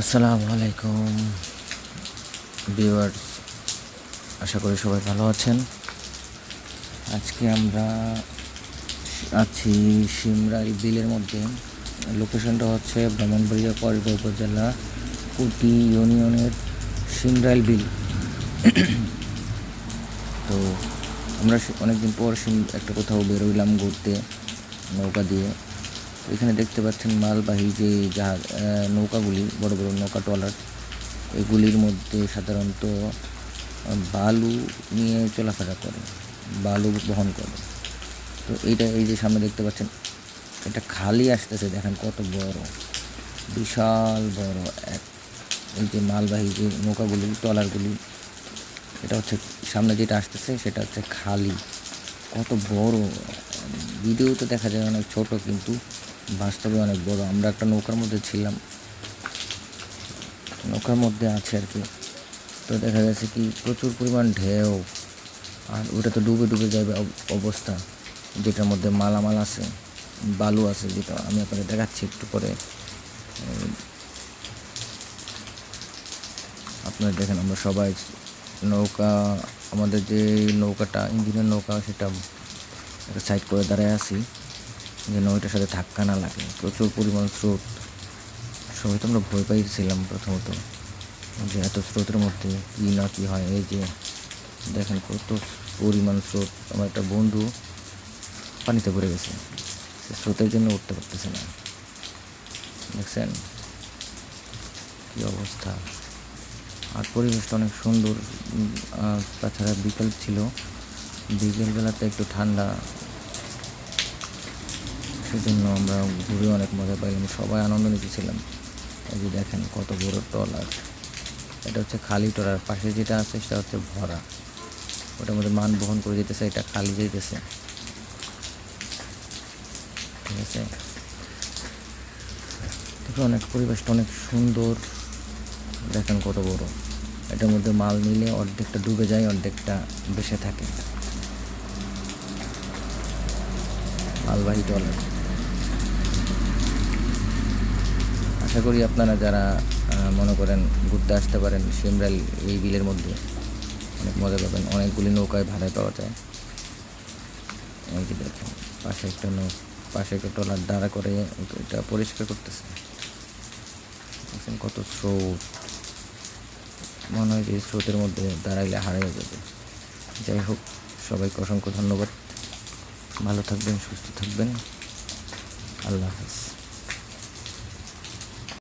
আসসালামু আলাইকুম। ভিউয়ার্স, আশা করি সবাই ভালো আছেন। আজকে আমরা আছি সিমরাই বিলের মধ্যে। লোকেশনটা হচ্ছে ব্রাহ্মণবাড়িয়া করিব উপজেলা কুটি ইউনিয়নের সিমরাইল বিল। তো আমরা অনেকদিন পর একটা কোথাও বেরোইলাম ঘুরতে নৌকা দিয়ে। এখানে দেখতে পাচ্ছেন মালবাহী যে জাহাজ নৌকাগুলি, বড় বড় নৌকা ট্রলার, এগুলির মধ্যে সাধারণত বালু নিয়ে চলাফেরা করে, বালু বহন করে। তো এইটা এই যে সামনে দেখতে পাচ্ছেন, এটা খালি আসতেছে, দেখেন কত বড়, বিশাল বড় এক। এই যে মালবাহী যে নৌকাগুলি, ট্রলারগুলি, এটা হচ্ছে সামনে যেটা আসতেছে, সেটা হচ্ছে খালি। কত বড় ভিডিওতে দেখা যায় অনেক ছোট, কিন্তু বাস্তবে অনেক বড়। আমরা একটা নৌকার মধ্যে ছিলাম। নৌকার মধ্যে আছে আর কি। তো দেখা যাচ্ছে কি প্রচুর পরিমাণ ঢেউ আর ওটা তো ডুবে ডুবে যাবে অব- অবস্থা। যেটার মধ্যে মালামাল আছে, বালু আছে যেটা আমি আপনাদের দেখাচ্ছি একটু পরে। আপনারা দেখেন আমরা সবাই নৌকা, আমাদের যে নৌকাটা, ইঞ্জিনের নৌকা সেটা একটা সাইড করে দাঁড়ায় আছি। যেন ওইটার সাথে ধাক্কা না লাগে। প্রচুর পরিমাণ স্রোত। সবাই তো আমরা ভয় পাইছিলাম প্রথমত যে এত স্রোতের মধ্যে কী না কী হয়। এই যে দেখেন কত পরিমাণ স্রোত। আমার একটা বন্ধু পানিতে পড়ে গেছে। সে স্রোতের জন্য উঠতে পারতেছে না। দেখছেন? কী অবস্থা? আর পরিবেশটা অনেক সুন্দর। তাছাড়া বিকেল ছিল। বিকেলবেলাতে একটু ঠান্ডা সেজন্য আমরা ঘুরে অনেক মজা পাইলাম সবাই আনন্দ নিতেছিলাম। এই যে দেখেন কত বড় ট্রলার এটা হচ্ছে খালি ট্রলার পাশে যেটা আছে সেটা হচ্ছে ভরা। ওটার মধ্যে মান বহন করে যেতেছে, এটা খালি যেতেছে ঠিক আছে? অনেক পরিবেশটা অনেক সুন্দর। দেখেন কত বড়। এটার মধ্যে মাল নিলে অর্ধেকটা ডুবে যায়, অর্ধেকটা বেসে থাকে। মালবাহী ট্রলার আশা করি আপনারা যারা মনে করেন ঘুরতে আসতে পারেন সিমরাইল এই বিলের মধ্যে, অনেক মজা পাবেন। অনেকগুলি নৌকায় ভাড়ায় পাওয়া যায়। এই যে দেখেন, পাশে একটা নৌ, পাশে একটা ট্রলার দাঁড়া করে এটা পরিষ্কার করতেছে। দেখছেন কত স্রোত। মনে হয় যে স্রোতের মধ্যে দাঁড়াইলে হারিয়ে যাবে। যাই হোক, সবাইকে অসংখ্য ধন্যবাদ। ভালো থাকবেন, সুস্থ থাকবেন। আল্লাহ হাফিজ।